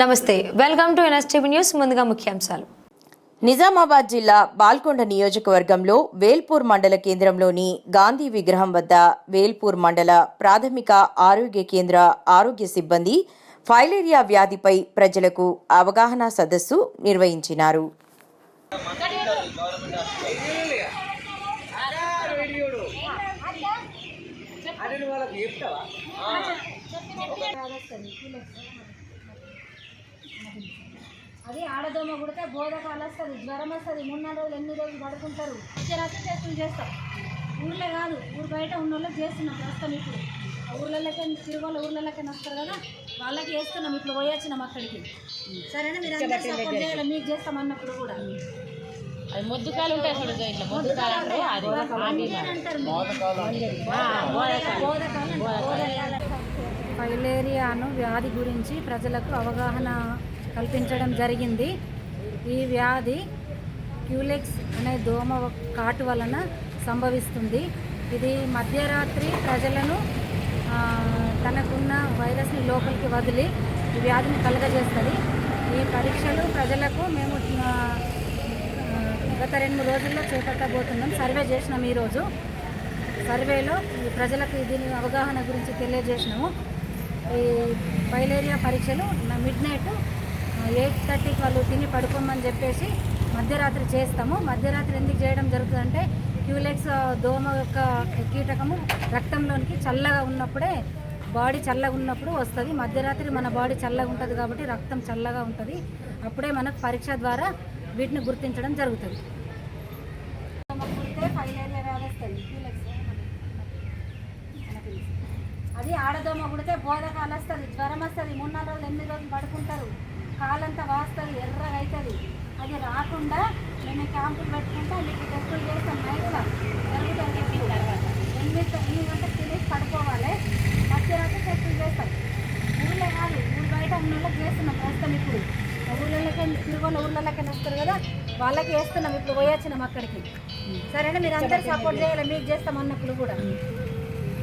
నమస్తే welcome to NSTV news ముందుగా ముఖ్యాంశాలు. నిజామాబాద్ జిల్లా బాల్కొండ నియోజకవర్గంలో వేల్పూర్ మండల కేంద్రంలోని గాంధీ విగ్రహం వద్ద వేల్పూర్ మండల ప్రాథమిక ఆరోగ్య కేంద్ర ఆరోగ్య సిబ్బంది ఫైలేరియా వ్యాధిపై ప్రజలకు అవగాహన సదస్సు నిర్వహించినారు. అది ఆడదోమ కుడితే బోధకాలు వస్తుంది జ్వరం వస్తుంది మూడు నాలుగు రోజులు ఎన్ని రోజులు పడుకుంటారు. రసం టెస్టులు చేస్తాం. ఊర్లో కాదు ఊరు బయట ఉన్న వాళ్ళకి చేస్తున్నాం ప్రస్తుతం ఇప్పుడు. ఆ ఊర్లలోకి తిరుమల ఊర్లలోకి వస్తారు కదా వాళ్ళకి వేస్తున్నాం ఇప్పుడు పోయొచ్చినాం అక్కడికి. సరేనా మీరు అందరూ సపోర్ట్ చేయాలి మీకు చేస్తాం అన్నప్పుడు కూడా. అది మొద్దుకాలు ఉంటాయి చూడు ఇట్లా మొద్దుకాలు అంటే అది. మంజీరా అంటారు బోధకాలు. ఫైలేరియాను వ్యాధి గురించి ప్రజలకు అవగాహన కల్పించడం జరిగింది. ఈ వ్యాధి క్యూలెక్స్ అనే దోమ కాటు వలన సంభవిస్తుంది. ఇది మధ్యరాత్రి ప్రజలను తనకున్న వైరస్ని లోపలికి వదిలి ఈ వ్యాధిని కలుగజేస్తుంది. ఈ పరీక్షలు ప్రజలకు మేము గత రెండు రోజుల్లో చేపట్టబోతున్నాం. సర్వే చేసినాం ఈరోజు. సర్వేలో ఈ ప్రజలకు దీని అవగాహన గురించి తెలియజేసినాము. ఈ బయలేరియా పరీక్షలు మిడ్ నైట్ ఎయిట్ థర్టీకి వాళ్ళు తిని పడుకోమని చెప్పేసి మధ్యరాత్రి చేస్తాము. మధ్యరాత్రి ఎందుకు చేయడం జరుగుతుందంటే క్యూలెక్స్ దోమ యొక్క కీటకము రక్తంలోనికి చల్లగా ఉన్నప్పుడే బాడీ చల్లగా ఉన్నప్పుడు వస్తుంది. మధ్యరాత్రి మన బాడీ చల్లగా ఉంటుంది కాబట్టి రక్తం చల్లగా ఉంటుంది. అప్పుడే మనకు పరీక్ష ద్వారా వీటిని గుర్తించడం జరుగుతుంది. ఫైలేరియా వ్యాధి వస్తుంది క్యూలెక్స్. ఆడదోమ ఆడదోమ బోధ బోధకాలు వస్తుంది జ్వరం వస్తుంది మూడు నాలుగు రోజులు ఎనిమిది రోజులు పడుకుంటారు. కాలంతా వాస్తుంది ఎర్రగా అవుతుంది అది రాకుండా మేము క్యాంపులు పెట్టుకుంటే మీకు టెస్టులు చేస్తాం నైట్గా జరుగుతుంది ఎనిమిది ఎనిమిది గంటలకు తినేసి పడుకోవాలి. మధ్యరాత్రి టెస్టులు చేస్తాం. ఊళ్ళో కాదు ఊరు బయట ఉన్న వాళ్ళకి చేస్తున్నాం ప్రస్తుతం ఇప్పుడు. ఊళ్ళలోకి తిరుగోళ్ళ ఊళ్ళలోకి వస్తారు కదా వాళ్ళకి వేస్తున్నాం ఇప్పుడు పోయొచ్చినాం అక్కడికి. సరేనా? మీరు అందరూ సపోర్ట్ చేయాలి మీకు చేస్తాం అన్నప్పుడు కూడా.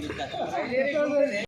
ఇస్తాం